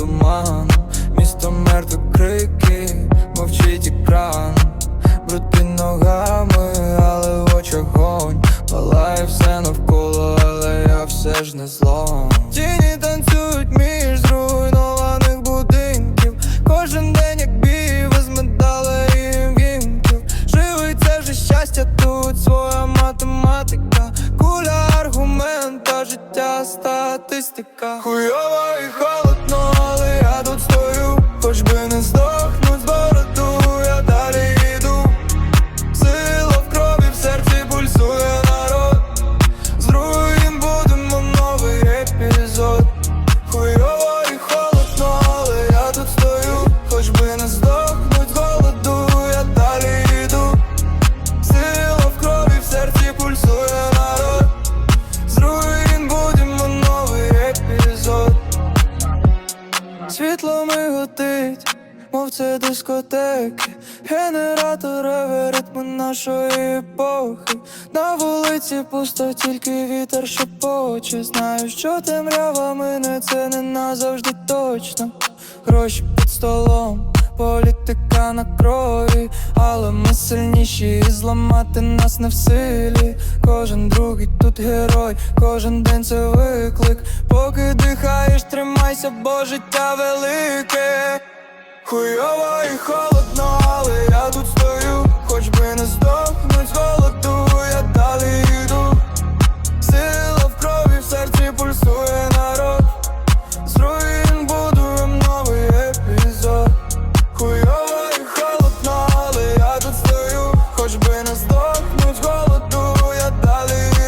туман, місто мертве крики, мовчить екран, брудні ногами, але в очах огонь. Палає все навколо, але я все ж не зло. Тіні танцюють між зруйнованих будинків. Кожен день як бій, без медалей і вімків Живий це вже щастя, тут своя математика. Куля аргумент, а життя статистика. Хуйово і холодно, тут стою Хоч би не здохнуть Світло миготить, мов це дискотеки. Генератори ритму нашої епохи. На вулиці пусто, тільки вітер шепоче. Знаю, що темрява мине, це не назавжди точно. Гроші під столом, політика на крові. Але ми сильніші і зламати нас не в силі. Кожен другий тут герой, кожен день це виклик. Поки дихаєш, тримайся, бо життя велике, хуйово і холодно, але я тут стою, хоч би не здохнуть з голоду, я далі йду, сила в крові в серці пульсує народ, з руїн будуємо новий епізод. Хуйово і холодно, але я тут стою, хоч би не здохнуть з голоду, я далі йду.